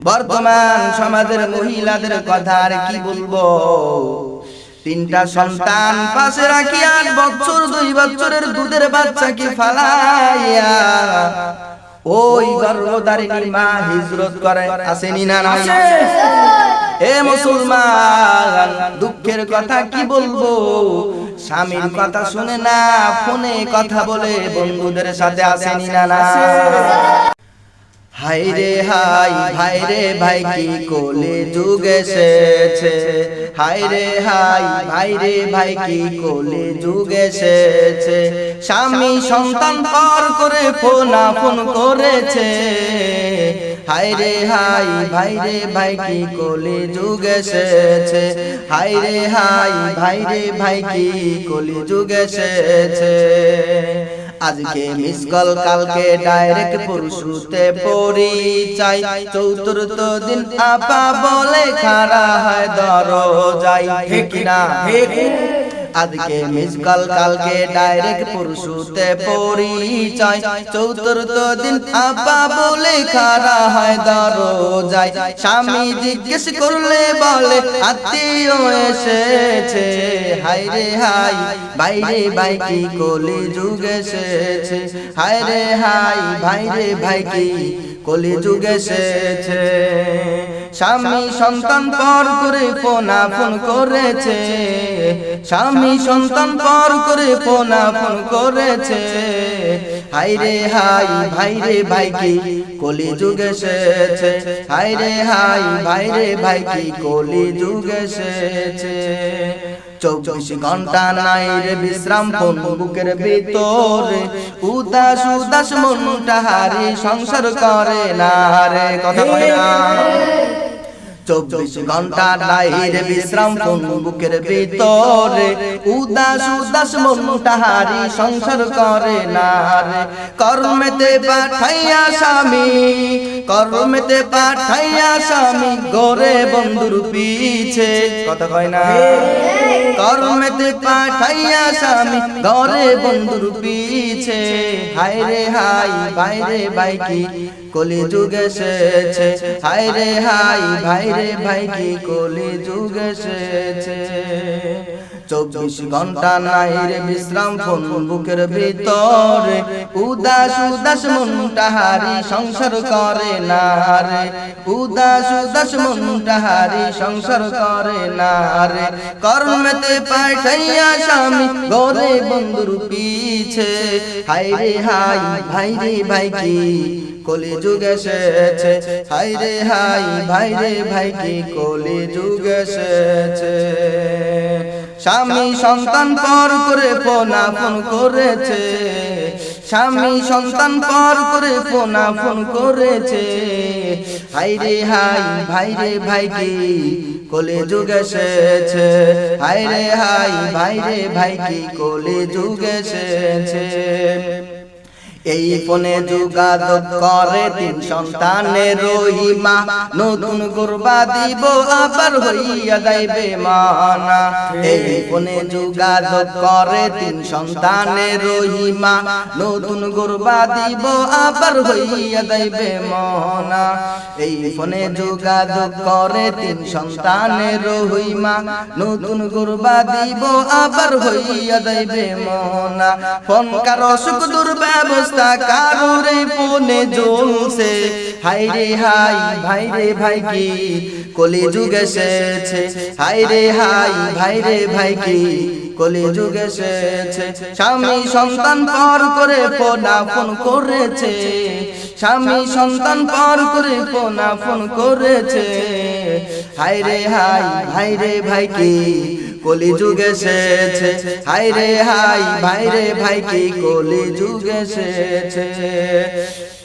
বর্তমান সমাজের মহিলাদের কথা আর কি বলব? তিনটা সন্তান পাশে রাখি আট বছর দুই বছরের দুধের বাচ্চাকে ফালাইয়া ওই গর্ভধারিণী মা হিজরত করে। আসেনি না নাই? এ মুসলমান দুঃখের কথা কি বলব? স্বামীর কথা শুনে না ফোনে কথা বলে বন্ধুদের সাথে আসেনি না না হাই রে হাই ভাই রে ভাই কি কোলে যুগ এসেছে হাই রে হাই ভাই রে ভাই কি কোলে যুগ এসেছে স্বামী সন্তান পর করে ফোনা ফোন করেছে হাই রে হাই ভাই রে ভাই কি কোলে যুগ এসেছে হাই রে হাই ভাই রে ভাই কি কোলে যুগ এসেছে আজকে মিস কল কালকে ডাইরেক্ট পরশুতে পরিচয় চতুর্থ দিন আপা বলে খারা হয় দরজাই ঠিক না আজকে মিস কল কালকে ডাইরেক্ট পরশুতে পরিচয়। চতুর্থ দিন আপা বলে খারা হয় দরজাই স্বামী জিজ্ঞেস করলে বলে, আত্মীয় এসেছে? হাই রে হাই ভাই রে ভাই কি কোলে যুগ এসেছে? হাই রে হাই ভাই রে ভাই কি কলি যুগ এসেছে? স্বামী সন্তান পর করে ফোনা ফোন করেছে। স্বামী সন্তান পর করে ফোনা ফোন করেছে। হাই রে হাই ভাই রে ভাই কি কলি যুগ এসেছে। হাই রে হাই ভাই রে ভাই কি কলি যুগ এসেছে। চৌবিশ ঘণ্টা নাই রে বিশ্রাম কোন বুকের ভিতরে। উদাস উদাস মনটা হারি সংসার করে না রে। কথা কয় না। চব্বিশ ঘণ্টা নাই রে বিশ্রাম কোন বুকের ভিতরে? উদাস উদাস মনটা হারি সংসার করে না রে? কর্মেতে পাঠাইয়া স্বামী কর্মেতে পাঠাইয়া স্বামী গোরে বন্ধুর পিছে। কথা কয় না? কর্মেতে পাঠাইয়া স্বামী ঘরে বন্ধুর পিছে। হাই রে হাই ভাই রে ভাই কি? কলি যুগ এসেছে। হাই রে হাই ভাই রে ভাই, কি কলি যুগ এসেছে। চব্বিশ ঘণ্টা নাই রে বিশ্রাম ফোন বুকের ভিতরে। উদাস উদাস মনটা হারি সংসার করে না রে। উদাস উদাস মনটা হারি সংসার করে না রে। কর্মেতে পাঠাইয়া স্বামী গরে বন্ধুর পিছে। হাই রে হাই ভাই রে ভাই, কি কলি যুগ এসেছে। হাই রে হাই ভাই রে ভাই, কি কলি যুগ এসেছে। স্বামী সন্তান পর করে ফোনা ফোন করেছে। স্বামী সন্তান পর করে ফোনা ফোন করেছে। হাই রে হাই ভাই রে ভাই, কি কোলে যুগ এসেছে। হাই রে হাই ভাই রে ভাই, কি কোলে যুগ এসেছে। এই ফোনে যোগাযোগ করে তিন সন্তানের রহিমা। নতুন গুরবা দিব আবার হইয়া যাইবে মানা। এই ফোনে যোগাযোগ করে তিন সন্তানের রহিমা। নতুন গুরবা দিব আবার হইয়া যাইবে মনা। এই ফোনে যোগাযোগ করে তিন সন্তানের রহিমা। নতুন গুরবা দিব আবার হইয়া যাইবে মনা। ফোন কারও সুখ দুর্ব্যবস্থা অবস্থা কারোরে ফোনে জ্বলছে। হাই রে হাই ভাই রে ভাই কি কলি যুগ এসেছে। হাই রে হাই ভাই রে ভাই কি কলি যুগ এসেছে। স্বামী সন্তান পর করে ফোনা ফোন করেছে। স্বামী সন্তান পর করে ফোনা ফোন করেছে। হাই রে হাই ভাই রে ভাই কি কলি যুগ এসেছে। হাই রে হাই ভাই রে ভাই কি কলি যুগ এসেছে।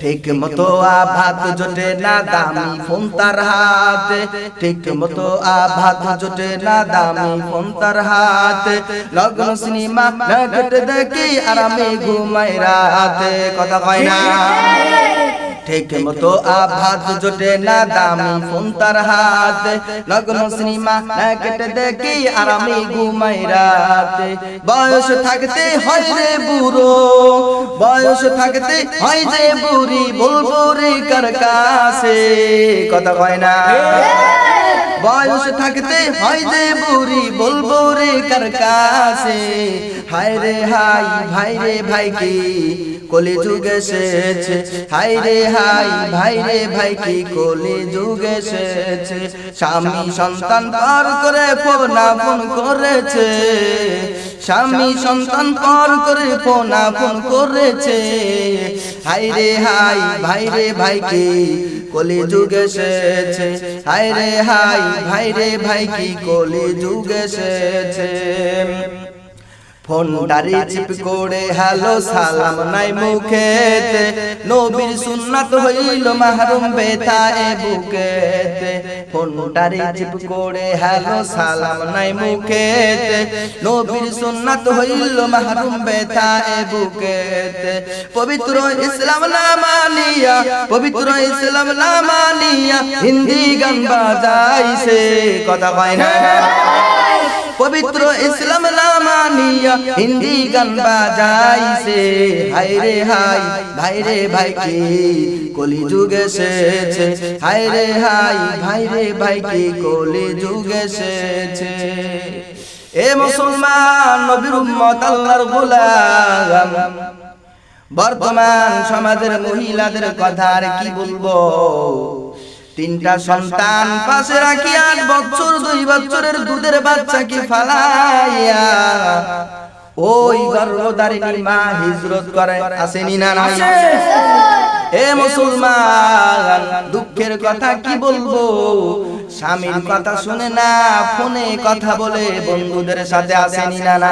ঠিক মতো আভাত জোটে না দামি ফোন তার হাতে। ঠিক মতো আভাত জোটে না দামি ফোন তার হাতে। লগ্ন সিনেমা নগট দেখি আরামে ঘুমাই রাতে। কথা কয় না। ঠিক মতো আভাত জোটে না দামি ফোন তার হাত। লগ্ন সিনেমা না কেটে দেখি আর আমি ঘুমাই রাতে। বয়স থাকতে হয় রে বুড়ো বয়স থাকতে হয় যে বুড়ি বলব রে কার কাছে? কথা কয় না। বয়স থাকতে হয় যে বুড়ি বলব রে কার কাছে হায় রে হাই ভাই রে ভাই কি কলি যুগ এসেছে। হাই রে হাই ভাই রে ভাই কি কলি যুগ এসেছে। স্বামী সন্তান পার করে ফোনা ফোন করেছে। স্বামী সন্তান পার করে ফোনা ফোন করেছে। হাই রে হাই ভাই রে ভাই কি কলি যুগ এসেছে। হাই রে হাই ভাই রে ভাই কি কলি যুগ এসেছে। ফোনটারি চিপ করে, হ্যালো, সালাম নাই মুখেতে। নবীর সুন্নাত হইল মাহরুম বেথা এ বুকেতে। ফোনটারি চিপ করে, হ্যালো, সালাম নাই মুখেতে। নবীর সুন্নাত হইল মাহরুম বেথা এ বুকেতে। পবিত্র ইসলাম না মানিয়া, পবিত্র ইসলাম না মানিয়া, হিন্দি গান বাজাইছে। কথা কয় না? পবিত্র ইসলাম না মানিয়া হিন্দি গান বাজাইছে। হাই রে হাই ভাই রে ভাই কি কলি যুগ এসেছে। হাই রে হাই ভাই রে ভাই কি কলি যুগ এসেছে। এ মুসলমান নবীর উম্মত আল্লাহর গোলাম। বর্তমান সমাজের মহিলাদের কথা আর কি বলব? তিনটা সন্তান পাশে রাখি আট বছর দুই বছরের দুধের বাচ্চাকে ফালাইয়া ওই গর্ভধারিণী মা হিজরত করে। আসেনি না নাই এ মুসলমান দুঃখের কথা কি বলব? স্বামীর কথা শুনে না ফোনে কথা বলে বন্ধুদের সাথে আসেনি না? না?